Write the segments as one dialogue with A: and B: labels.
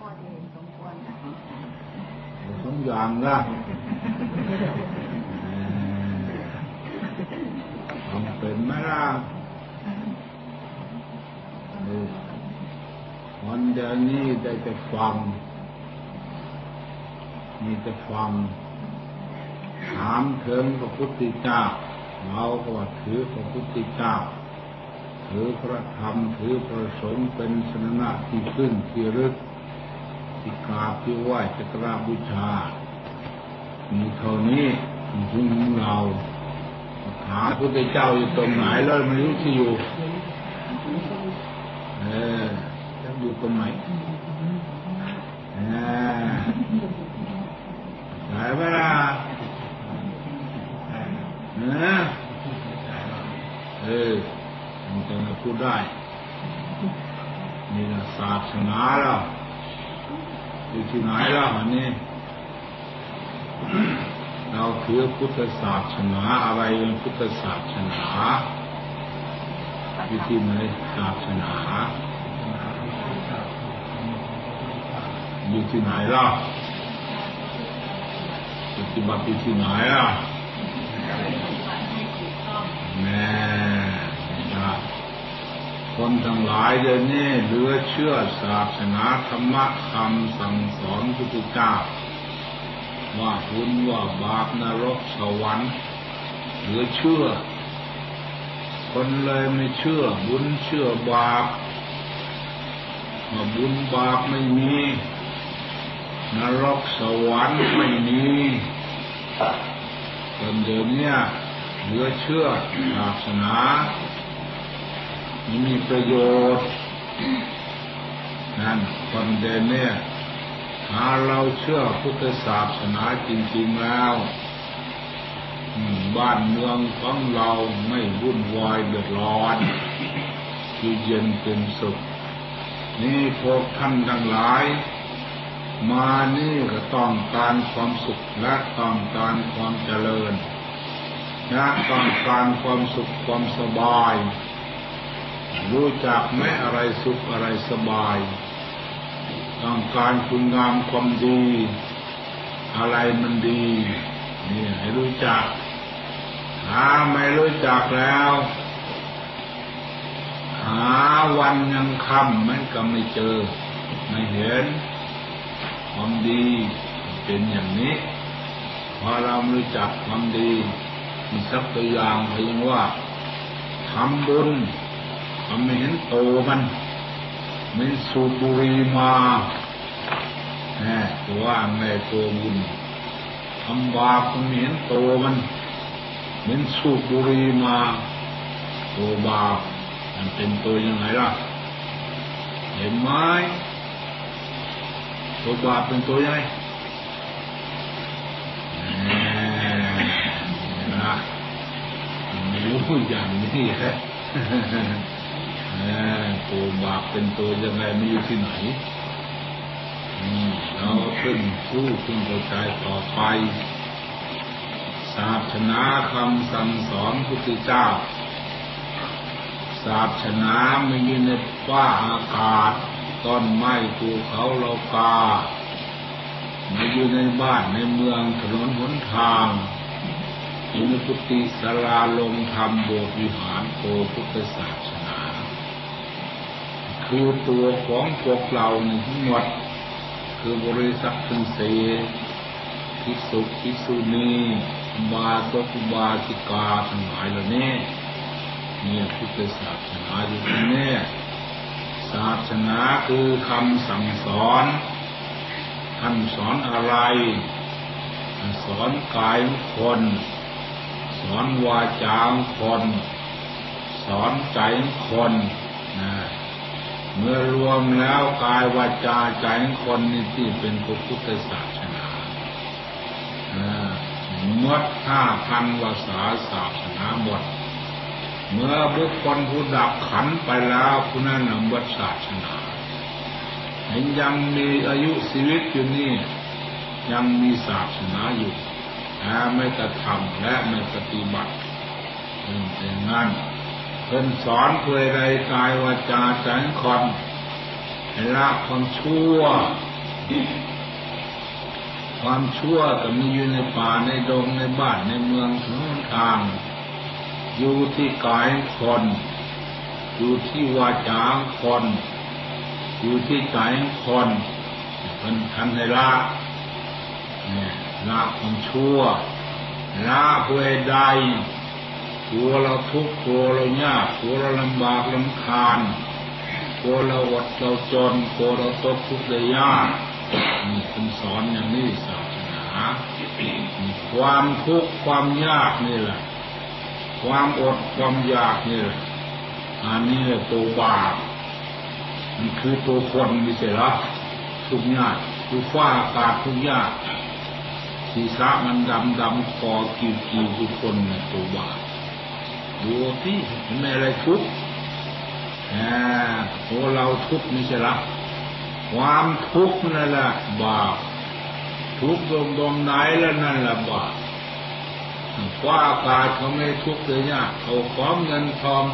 A: พอดีสมควรค่ะ
B: สองอย่างละทำเป็นไหมล่ะวันเดียวนี้ได้แต่ฟัง มีแต่ฟัง ถามถึงพระพุทธเจ้า เราก็ว่าถือพระพุทธเจ้า ถือพระธรรม ถือพระสงฆ์เป็นสนณะที่ขึ้นที่รึก ที่กาบที่ไหว้จะกราบูชา มีเท่านี้ถึงเราหาพระพุทธเจ้าอยู่ตรงไหนแล้วไม่รู้ที่อยู่ เออจะอยู่ตรงไหนเออไหนเวลาเออเออมันจะมาพูดได้นี่นะศาสนาแล้ว อยู่ที่ไหนล้วอันนี้เราถือพุทธศาสนาอะไรเป็นพุทธศาสนาอยู่ที่ไหนศาสนาอยู่ที่ไหนล่ะปฏิบัติอยู่ที่ไหนล่ะแม่ คนทั้งหลายเดี๋ยวนี้เหลือเชื่อศาสนาธรรมะคำสั่งสอนพุทธเจ้าว่าบุญว่าบาปนรกสวรรค์เหลือเชื่อ คนเลยไม่เชื่อ บุญเชื่อบาปว่าบุญบาปไม่มี นรกสวรรค์ไม่มีคนเดี๋ยวนี้เหลือเชื่อศาสนา ม่มีประโยชน์นั่นคนเดี๋ยวนี้ถ้าเราเชื่อพุทธศาสนาจริง ๆแล้วบ้านเมืองของเราไม่วุ่นวายเดือดร้อนคือเย็นเป็นสุข นี่พวกท่านทั้งหลาย มานี่ก็ต้องการความสุขและต้องการความเจริญ และต้องการความสุขความสบาย รู้จักไหมอะไรสุขอะไรสบายต้องการคุณงามความดี อะไรมันดีนี่ให้รู้จักถ้าไม่รู้จักแล้ว หาวันยังคำมันก็ไม่เจอ ไม่เห็น ความดีเป็นอย่างนี้พอเราไม่รู้จักความดีมีสักตัวอย่างเพียงว่าทำบุญ ทำไม่เห็นโตมันมันสูบุรีมาแหมว่าไงตัวบุญทำบาปมันเห็นโตมันมันสูบุรีมาตัวบาปมันเป็นตัวยังไงล่ะ เห็นไหมตัวบาปเป็นตัวยังไงนะไม่รู้อย่างนี้แหละ ตัวบาปเป็นตัวยังไงมีอยู่ที่ไหนเราขึ้นสู้ขึ้นเข้าใจต่อไป ศาสนาคำสั่งสอนพุทธเจ้า ศาสนาไม่อยู่ในฟ้าอากาศต้นไม้ภูเขาเรากาไม่อยู่ในบ้านในเมืองถนนหนทางอยู่ในกุฏิศาลาลงธรรมโบสถ์วิหารโตพุทธศาสนา คือตัวของพวกเราทั้งหมด คือบริษัททั้งสี่ภิกษุภิกษุณีบาตกบาสิกาทั้งหลายเหล่านี้เนี่ยพุทธศาสนาอยู่ที่นี่ศาสนาคือคำสั่งสอนท่านสอนอะไรสอนกายคน สอนวาจาคน สอนใจคน เมื่อรวมแล้วกายวาจาใจคนนี่ที่เป็นพระพุทธศาสนาเมื่อห้าพันวาษาศาสนาหมด เมื่อบุคคลผู้ดับขันไปแล้วผู้นั้นนำวัศาสนาเห็นยังมีอายุชีวิตอยู่นี่ ยังมีศาสนาอยู่แต่ไม่กระทำและไม่ปฏิบัติเป็นงั้น คนสอนเพื่อใดกายวาจาใจคนละความชั่ว ความชั่วก็มีอยู่ในป่าในดงในบ้านในเมืองถนนทาง อยู่ที่กายคน อยู่ที่วาจาคน อยู่ที่ใจคนเป็นทันในละละความชั่วละเพื่อใด กลัวเราทุกข์กลัวเรายากกลัวเราลำบากลำคาญกลัวเราอดเราจนกลัวเราตกทุกข์ได้ยากมีคนสอนอย่างนี้ศาสนาความทุกข์ความยากนี่แหละ ความอดความยากนี่แหละอันนี้แหละตัวบาปมันคือตัวคนม่ใช่หรอทุกยากคือฟ้าอากาศทุกยากศีรษะมันดำดำคอกิวกิวทุกคนเนี่ยตัวบาป ดูที่ไม่อะไรทุกข์อ่าโอ้เราทุกข์ไม่ใช่หรอความทุกข์นั่นแหละบาปทุกข์ตรงตรงไหนแล้วนั่นแหละบาปว่าอากาศเขาไม่ทุกข์เลยเนี่ยเขาของเงินทอง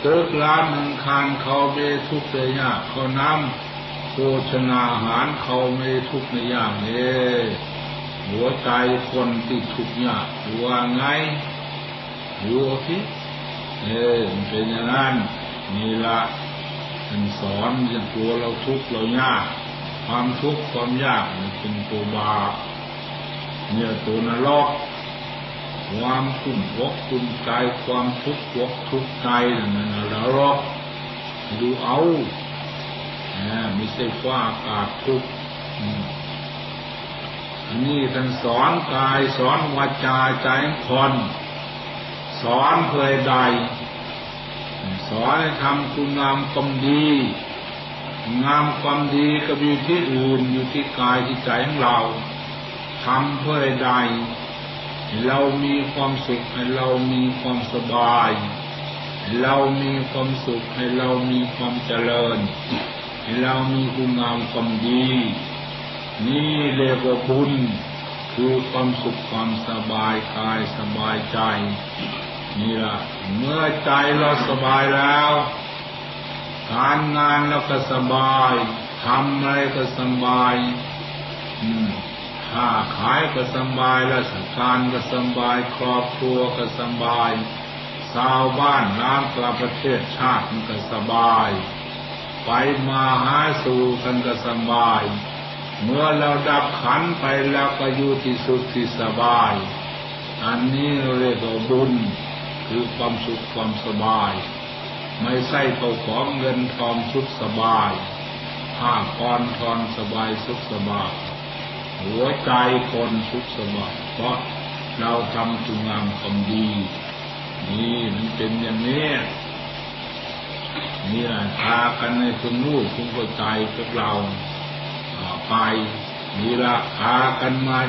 B: เติกล้านหนึ่งคานเขาไม่ทุกข์เลยเนี่ยเขาน้ำโภชนาหารเขาไม่ทุกข์ในอย่างนี้หัวใจคนที่ทุกข์ยากว่าไง ดูที่เออมันเป็นอย่างนั้นนี่ละเป็นสอนอย่างตัวเราทุกข์เรายาก ความทุกข์ความยากมันเป็นตัวบาปเนี่ยตัวนรกความคุ้มอกคุ้มใจความทุกข์อกทุกข์ใจนั่นนะนรกดูเอาไม่ใช่ฟ้าอากาศทุกข์อันนี้ท่านสอนกายสอนวาจาใจคน สอนเพื่อใด สอนให้ทำคุณงามความดี งามความดีก็อยู่ที่อื่นอยู่ที่กายที่ใจของเราทำเพื่อใด เรามีความสุขให้เรามีความสบาย เรามีความสุขให้เรามีความเจริญ ให้เรามีคุณงามความดี นี่เรียกว่าบุญคือความสุขความสบายกายสบายใจ นี่ละเมื่อใจเราสบายแล้ว การงานเราก็สบายทำอะไรก็สบายอืมค้าขายก็สบายราชการก็สบาย ครอบครัวก็สบายชาวบ้านน้ำกลับประเทศชาติมันก็สบาย ไปมาหาสู่กันก็สบาย เมื่อเราดับขันไปแล้วก็อยู่ที่สุขที่สบาย อันนี้เรียกว่าบุญ คือความสุขความสบาย ไม่ใช่เขาของเงินทองสุขสบายผ้ากอนทอนสบายสุขสบาย หัวใจคนสุขสบาย เพราะเราทำคุณงามความดี นี่มันเป็นอย่างนี้นี่แหละพากันในคุณรู้คุณเข้าใจพวกเราไปนี่ละพากันมา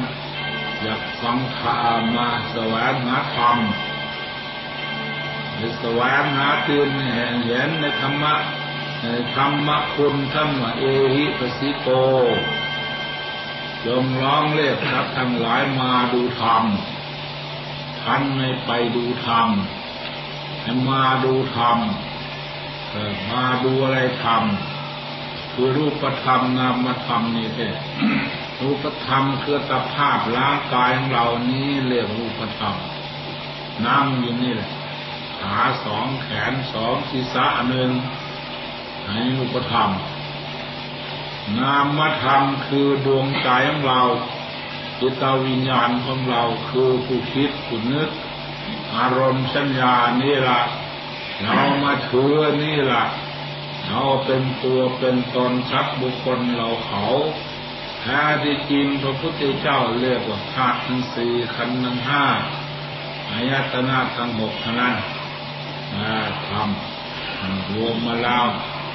B: อยากฟังธรรมมาแสวงหาธรรม แสวงหาตื่นเห็นเห็นในธรรมะในธรรมะคุณธรรมะเอหิปสิโกจงร้องเรียกครับทั้งหลายมาดูธรรมท่านไม่ไปดูธรรมให้มาดูธรรมมาดูอะไรธรรมคือรูปธรรมนามธรรมนี่แค่รูปธรรมคือตภาพร่างกายของเรานี้เรียกรูปธรรมนั่งอยู่นี่แหละ ขาสองแขนสองศีรษะหนึ่งให้รูปธรรม นามธรรมคือดวงใจของเราจิตวิญญาณของเราคือผู้คิดผู้นึก อารมณ์สัญญานี่ละเรามาถือนี่ละเราเป็นตัวเป็นตนชักบุคคลเราเขาแท้ที่จริงพระพุทธเจ้าเรียกว่าธาตุทั้งสี่ขันธ์ทั้งห้าอายตนะทั้งหกเท่านั้น ทำรวมมาแล้ว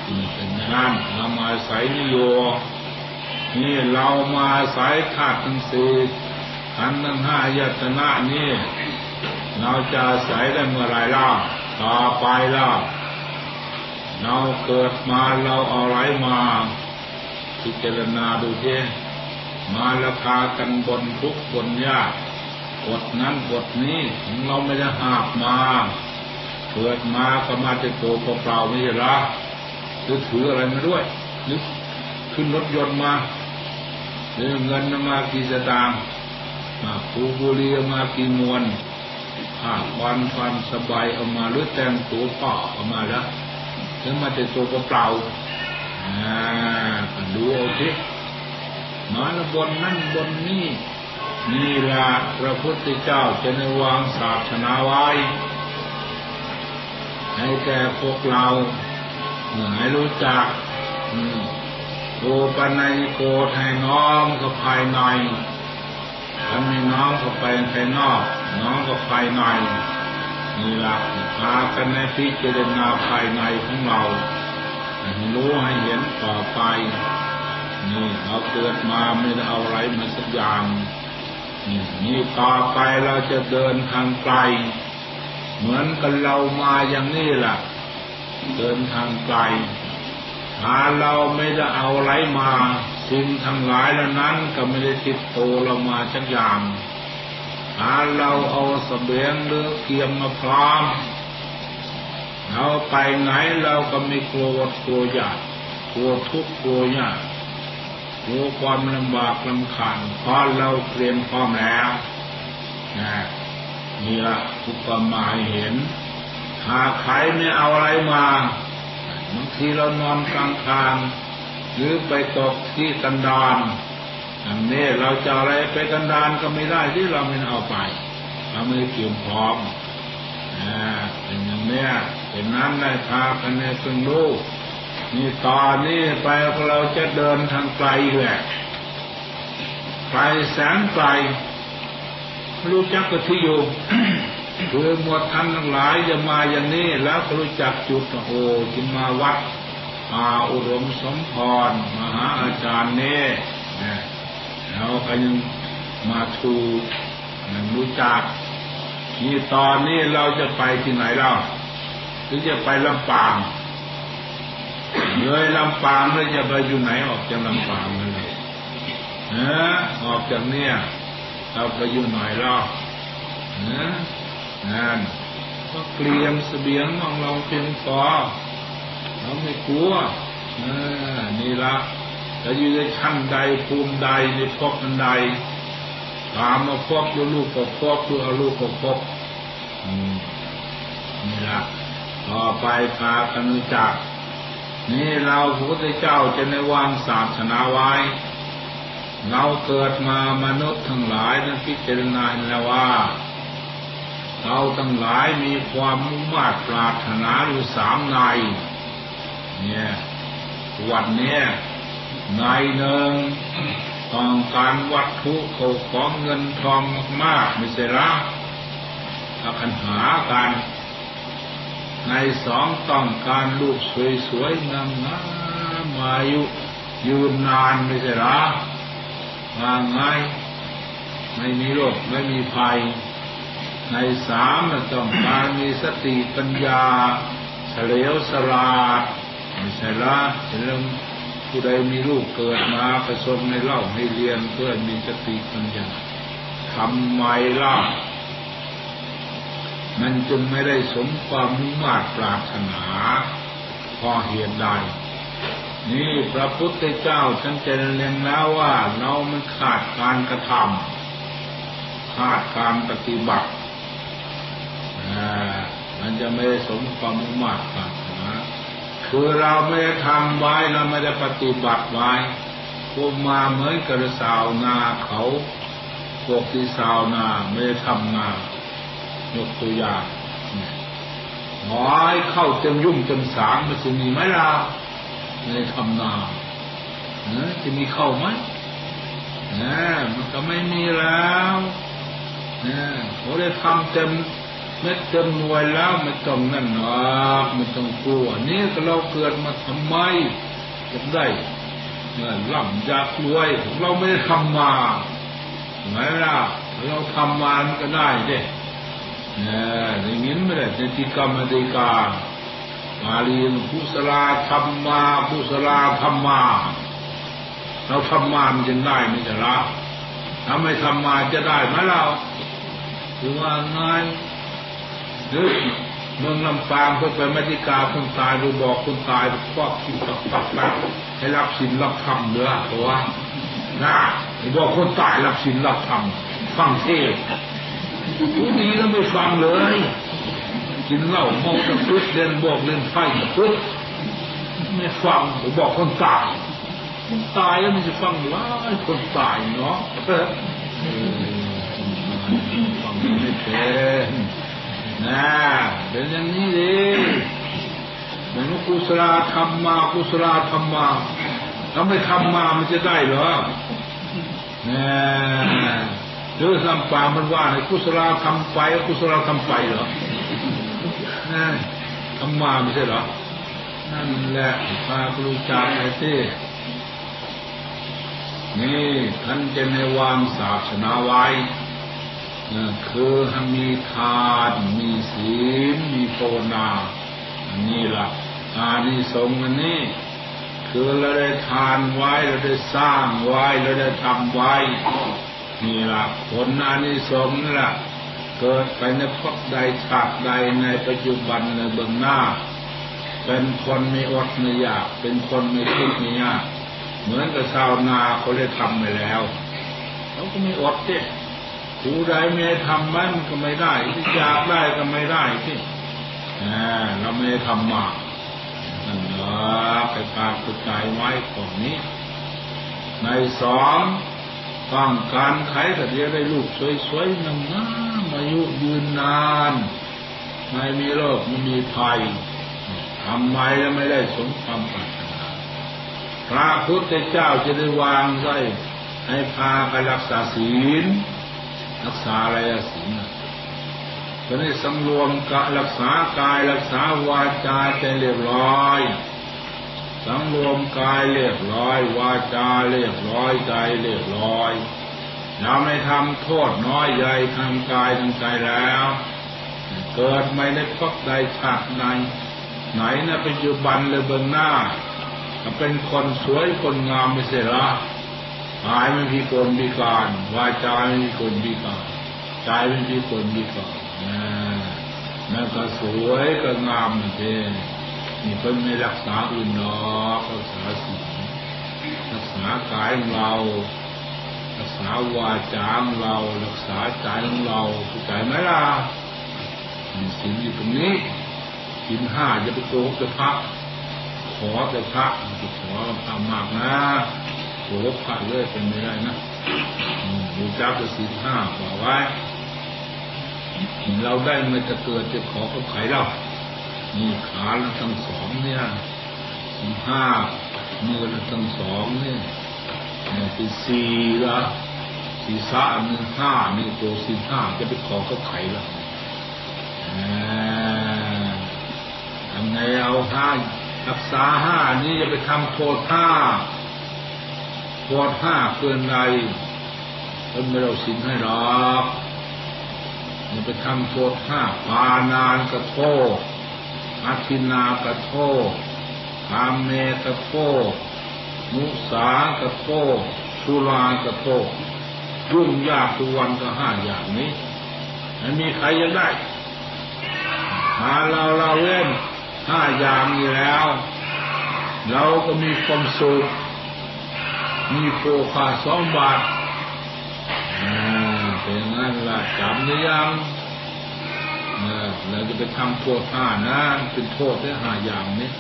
B: เป็นอย่างนั้นเรามาอาศัยนิโยนี่เรามาอาศัยธาตุทั้งสี่ขันธ์ทั้งห้ายตนะนี่ เราจะอาศัยได้เมื่อไรล่ะต่อไปล่ะเราเกิดมาเราเอาไรมาพิจารณาดูเทมาราคากันบนทุกบนยากกดนั้นกดนี้ของเราไม่ได้หาบมา เกิดมาก็มาจะโตเปล่าไม่ใช่หรอถือถืออะไรมาด้วยหรือขึ้นรถยนต์มาหรือเงินมากี่สตางค์มาปูบุรีเอามากี่มวนผ้าควันฟันสบายเอามาหรือแต่งตัวป่อเอามาแล้วถึงมาแต่ตัวเปล่าอ่าดูเอาสิมาล้วบนนั่นบนนี่นี่ละพระพุทธเจ้าจะในวางศาสนาไว้ ให้แก่พวกเราให้รู้จักโกปันในโกให้น้อมกับภายในถ้าไม่น้อมกับไปภายนอก น้อมกับภายในนี่ละพากันในพิจารณาภายในของเราให้รู้ให้เห็นต่อไปนี่เราเกิดมาไม่ได้เอาอะไรมาสักอย่างนี่นี่ต่อไปเราจะเดินทางไกล เหมือนกันเรามาอย่างนี้แหละเดินทางไกลถ้าเราไม่ได้เอาอะไรมาสิ่งทั้งหลายเหล่านั้นก็ไม่ได้ติดตัวเรามาสักอย่างถ้าเราเอาสเสบียงหรือเกียมมาพร้อมเราไปไหนเราก็ไม่กลัวกลัวยากกลัวทุกข์กลัวยากกลัวความลำบากลำขันเพราะเราเตรียมพร้อมแล้วนะ นี่ละทุกประมาเห็น หากใครไม่เอาอะไรมาบางทีเรานอนกลางทาง หรือไปตกที่กันดานอันนี้เราจะอะไรไปกันดานก็ไม่ได้ที่เราไม่เอาไปเราไม่เกี่ยวพร้อมอ่าเป็นอย่างนี้เป็นนั้นได้พากันในเพิ่งรู้นี่ตอนนี้ไปเราจะเดินทางไกลแหละไกลแสนไกล รู้จักก็ที่อยู่คือหมวดท่านทั้งหลายจะมาอย่างนี้แล้วก็รู้จักจุดโอ้จึงมาวัดอาอุรมสมพรมหาอาจารย์เน่เราก็ยังมาทูยังรู้จักนี่ตอนนี้เราจะไปที่ไหนเล่าหรือจะไปลำปางเลยลำปางเลยจะไปอยู่ไหนออกจากลำปางเลยเออออกจากเนี่ย เราไปอยู่ไหนเล่าเออนั่นก็เตรียมเสบียงของเราเพียงพอเราไม่กลัวนี่ละจะอยู่ในชั้นใดภูมิใดในพบอันใดถามมาพบดูลูกก็พบดูเอาลูกก็พบนี่ละต่อไปพากันรู้จัก นี่เราพระพุทธเจ้าจะในวางศาสนาไว้ เราเกิดมามนุษย์ทั้งหลายนั้นพิจารณาแล้วว่า เราทั้งหลายมีความมุ่งมั่นปรารถนาอยู่สามในเนี่ยวันนี้ในหนึ่งต้องการวัตถุเขาของเงินทองมากไม่ใช่ละถ้าคันหากัน ในสองต้องการลูกสวยๆงามๆมาอยู่ยืนนานไม่ใช่ละ มาง่ายไม่มีโรคไม่มีภัย ในสามต้องการมีสติปัญญาเฉลียวสลาดไม่ใช่ละเรื่องผู้ใดมีลูกเกิดมาประสมในเล่าให้เรียนเพื่อมีสติปัญญาทำไมล่ะมันจึงไม่ได้สมความมุ่งมา่ปรารถนาพอเหตุใด นี่พระพุทธเจ้าท่านจะเรียนแล้วว่าเรามันขาดการกระทำขาดการปฏิบัติมันจะไม่สมความมุ่งมั่นปรารถนาคือเราไม่ได้ทำไว้เราไม่ได้ปฏิบัติไว้พวกมาเหมือนกระสาวนาเขาพวกที่สาวนาไม่ได้ทำนายกตัวอย่างหมอยเข้าเต็มยุ่งเต็มสางมันจะมีไหมล่ะ ไม่ได้ทำนาจะมีเข้าไหมนะมันก็ไม่มีแล้วนะเขาได้ทำเต็มเม็ดเต็มหน่วยแล้วไม่ต้องนั่นหรอกไม่ต้องกลัวนี่เราเกิดมาทำไมจะได้เงินล่ำอยากรวยเราไม่ได้ทำมาไงล่ะเราทำมาก็ได้เด้เนี่ยอย่างนี้ไม่ได้ในที่กรรมในการ มาเรียนผู้สลาทำมาผู้สลาทำมาเราทำมามันจะได้ไม่ใช่หรอถ้าไม่ทำมาจะได้ไหมเราหรือว่าไงหรือเมืองลำปางเพื่อไปมติกาคนตายดูบอกคนตายควักขิดปักปักปักให้รับสินรับธรรมเด้อเพราะว่านะบอกคนตายรับสินรับธรรมฟังเทศผู้ดีแล้วไม่ฟังเลย กินเหล้าเมาตะพึดเล่นบอกเล่นไพ่ตะพึดไม่ฟังผมบอกคนตายคนตายแล้วมันจะฟังว่าคนตายเนาะฟังไม่เป็นนะเป็นอย่างนี้เลยมันกุศลธรรมมากุศลธรรมมาถ้าไม่ทำมามันจะได้เหรอเนี่ยเรื่องลำปามันว่าในกุศลทำไปกุศลทำไปเหรอ นะทำมาไม่ใช่เหรอ นั่นแหละพาครูจารย์ไอ้ที่นี่ท่านจะในวางศาสนาไว้คือให้มีทานมีศีลมีภาวนา อันนี้ล่ะอานิสงส์อันนี้คือเราได้ทานไว้เราได้สร้างไว้เราได้ทำไว้ นี่ล่ะผลอานิสงส์นี่ล่ะ เกิดไปในภพใดชาติใดในปัจจุบันในเบื้องหน้า เป็นคนไม่อดไม่อยาก เป็นคนไม่ทุกข์ไม่ยาก เหมือนกับชาวนาเขาได้ทำไปแล้วเขาก็ไม่อดเนี่ยผู้ใดไม่ทำมันก็ไม่ได้ที่อยากได้ก็ไม่ได้ที่เราไม่ได้ทำมานั่นละไปปากกใจไว้ก่อนนี้ ในสองต้องการใครก็เดียวได้ลูกสวยๆงามๆ อายุยืนนาน ไม่มีโรคไม่มีภัยทำไมแล้วไม่ได้สมความปรารถนาพระพุทธเจ้าจะได้วางไว้ให้พาไปรักษาศีล รักษาอะไรศีลก็ได้สำรวมกะรักษากายรักษาวาจาใจเรียบร้อยสำรวมกายเรียบร้อย วาจาเรียบร้อยใจเรียบร้อย เราไม่ทำโทษน้อยใหญ่ทางกายทางใจแล้ว เกิดไม่ได้พบใดชาติใดไหนนะปัจจุบันเลยเบื้องหน้าก็เป็นคนสวยคนงามไม่ใช่หรอกายไม่มีคนมีการวาจาไม่มีคนมีการใจไม่มีคนมีการนั่นก็สวยก็งามเองนี่เพิ่นไม่รักษาอื่นหรอกรักษาศีลรักษากายของเรา ษาวาจาของเรา รักษาใจของเราเข้าใจไหมล่ะมีศีลอยู่ตรงนี้ศีลห้าจะไปโกหกแต่พระขอแต่พระจะขอทำมากนะโกหกพระเลยเป็นไม่ได้นะดูจ้าจะศีลห้าบอไว้เราได้มาจะเกิดจะขอเขาไขเรามีขาละทั้งสองเนี่ยสี่ห้ามือละทั้งสองเนี่ยเนี่ยเป็นสี่ละ สี่สามหนึ่งห้านี่ตัวสี่ห้าจะไปขอเขาไขละทำไงเอาห้ารักษาห้านี่จะไปทำโทษห้าโทษห้าเกินใดเพิ่นไม่เราสินให้หรอกอย่าไปทำโทษห้าปานานก็โทษอาทินากระโทษคามเมกระโทษมุสากระโทษสุรากระโทษ ยุ่งยากทุกวันก็ห้าอย่างนี้ไม่มีใครยังได้หาเราเราเว้นห้าอย่างนี้แล้ว เราก็มีความสุขมีโภคาสองบาทเป็นงั้นละจำหรือยังเราจะไปทำโทษห้านะเป็นโทษได้ห้าอย่างนี้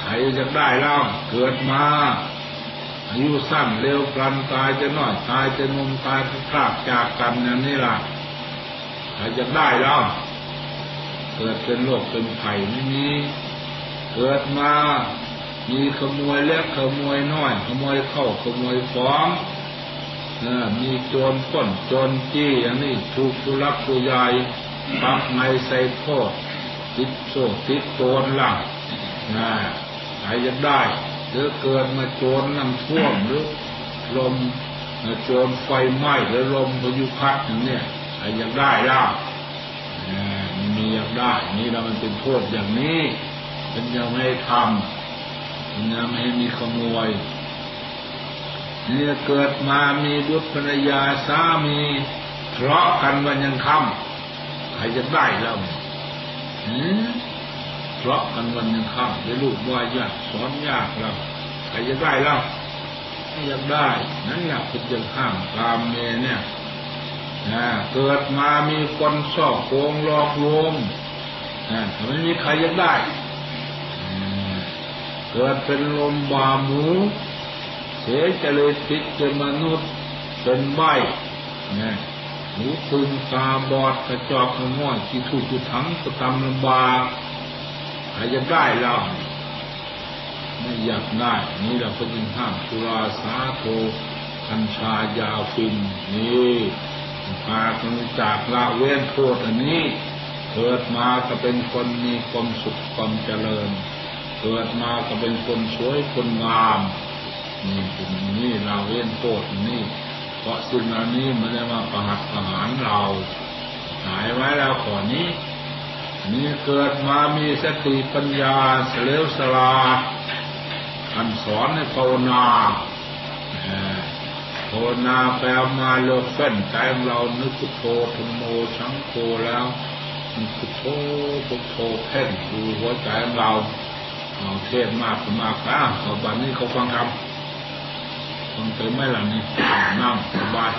B: ใครจะได้เล่าเกิดมา อายุสั้นเร็วกลันตายจะน้อยตายจะนมตายจะพลากจากกันนั่นนี่ล่ะใครจะได้เล่าเกิดเป็นโรคเป็นไข่ไม่มีเกิดมามีขโมยเล็กขโมยน้อย ขโมยเข้าขโมยฟ้องมีโจรป้นโจรจี้อย่างนี้ถูกผู้รักผู้ใหญ่ปักไม้ใส่โทษติดโซ่ติดโจรล่ะนะใครจะได้ หรือเกิดมาโจรน้ำท่วมหรือลมโจรไฟไหม้หรือลมพายุพัดอย่างเนี้ยใครอยากได้ล่ะมีอยากได้ นี่เรามันเป็นโทษอย่างนี้เป็นยังไม่ทำเป็นยังไม่ให้มีขโมยเนี่ยเกิดมามีบุตรภรรยาสามีทะเลาะกันวันยังค่ำรจะได้แล้วหืม เพราะกันวันยังข้ามได้ลูกว่ายากสอนยากแล้วใครจะได้แล้วไม่อยากได้ นั้นอยากพุทธห้ามตามเมเนี่ยนะเกิดมามีคนชอบโกงหลอกลวงนะไม่มีใครอยากได้ เกิดเป็นลมบาหมู เสียจเลยติดเป็นมนุษย์เป็นใบนะหูตึงตาบอดกระจอกกระง่อยที่ถูกจุดทั้งก็ทำลำบาก ครจะได้เราไม่อยากได้ นี่เราก็ยิงห้ามสุราสาโทกัญชายาฟินนี่พาคนจากละเว้นโทษอันนี้ เกิดมาก็เป็นคนมีความสุขความเจริญ เกิดมาก็เป็นคนสวยคนงามนี่เป็นนี่เราเว้นโทษนี่ เพราะสิ่งเหล่านี้มันได้มาประหัตประหารเรา หายไว้แล้วขอนนี่ เกิดมามีสติปัญญาเสลวสลาอันสอนในภาวนาภาวนาแปลมาเลิกเฟ้นใจของเรานึกพุทโธธรรมโมชังโฆแล้วพุทโธพุทโธเพ่งดูหัวใจของเราเอาเทศมากมากนะขอบันนี้เขาฟังคำฟังเต็มไหล่ะนี่นั่งสบาย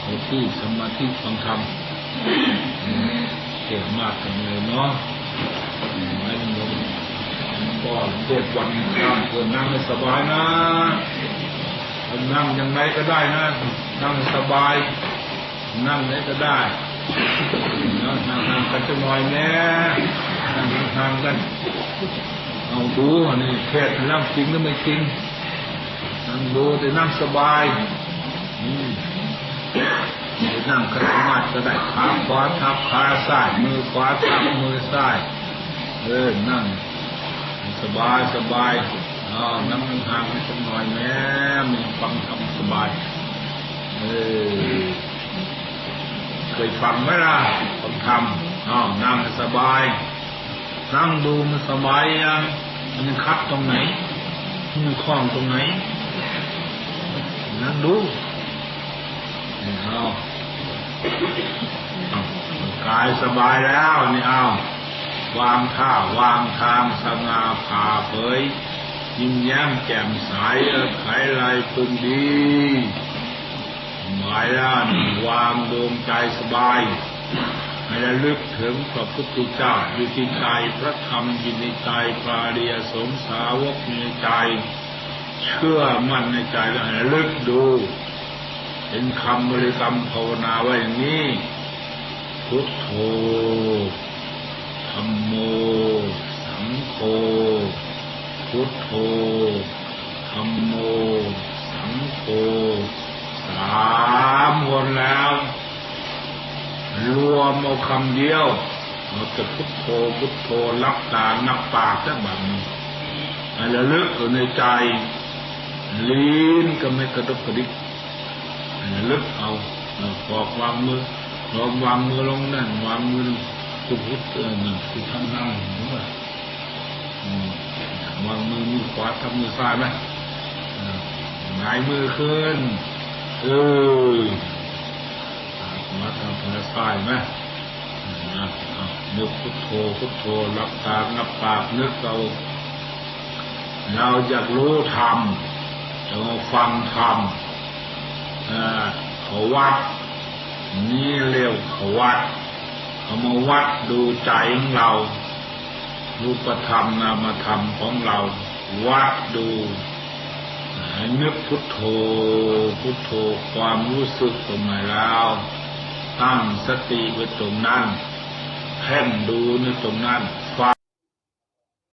B: เขาที่สมาธิฟังธรรม เทศมากกันเลยเนาะไม่ต้องก็เทศวันนั่งควรนั่งสบายนะนั่งยังไงก็ได้นะ นั่งสบาย นั่งไหนก็ได้นั่งห่างกันจะหน่อยแน่นั่งห่างกัน เอาดูอันนี้เทศนั่งจริงหรือไม่จริงนั่งดูแต่นั่งสบายอืม นั่งขัดมาธิก็ได้ขาขวาทับขาซ้ายมือขวาทับมือซ้ายเออนั่ง สบายสบายอ๋อนั่งห่างๆสักหน่อยแม่มีฟังทำสบายเออเคยฟังไหมล่ะฟังทำอ๋อนั่งสบาย นั่งดูมันสบายยังมันคัดตรงไหนมันคล้องตรงไหนนั่งดู เอากายสบายแล้วนี่เอาวางท่าวางทางสง่าผ่าเผยยิ้มแย้มแจ่มใสไขลายพึงดีหมายล้านวางดวงใจสบายให้ระลึกถึงพระพุทธเจ้าอยู่ที่ใจพระธรรมอยู่ในใจพระเดียสงสาวกในใจ เชื่อมั่นในใจแล้วระลึกดู เห็นคำบริกรรมภาวนาไว้อย่างนี้พุทโธธรรมโม สังโฆ พุทโธธรรมโม สังโฆสามวนแล้ว รวมเอาคำเดียวเราจะพุทโธพุทโธรับตานับปากสักแบบนี้ให้ระลึกอยู่ในใจ ลิ้นก็ไม่กระดุกกระดิก ลึกเอาปอกวางมือลองวางมือลงนั่นวางมือพุทพุทเออนั่นคือทำนั่งหรือเปล่าวางมือมือขวาทำมือซ้ายไหมหงายมือขึ้น เออมาทำมือซ้ายไหมนึกพุทโธพุทโธรับตางับปากนึกเราเราอยากรู้ธรรมจะฟังธรรม ขาวัด นี่เร็วเขาวัดเอามาวัดดูใจของเรา รูปธรรมนามธรรมของเรา วัดดูนึกพุทโธ พุทโธความรู้สึกตรงไหนแล้วตั้งสติไว้ตรงนั้นเพ่งดูในตรงนั้น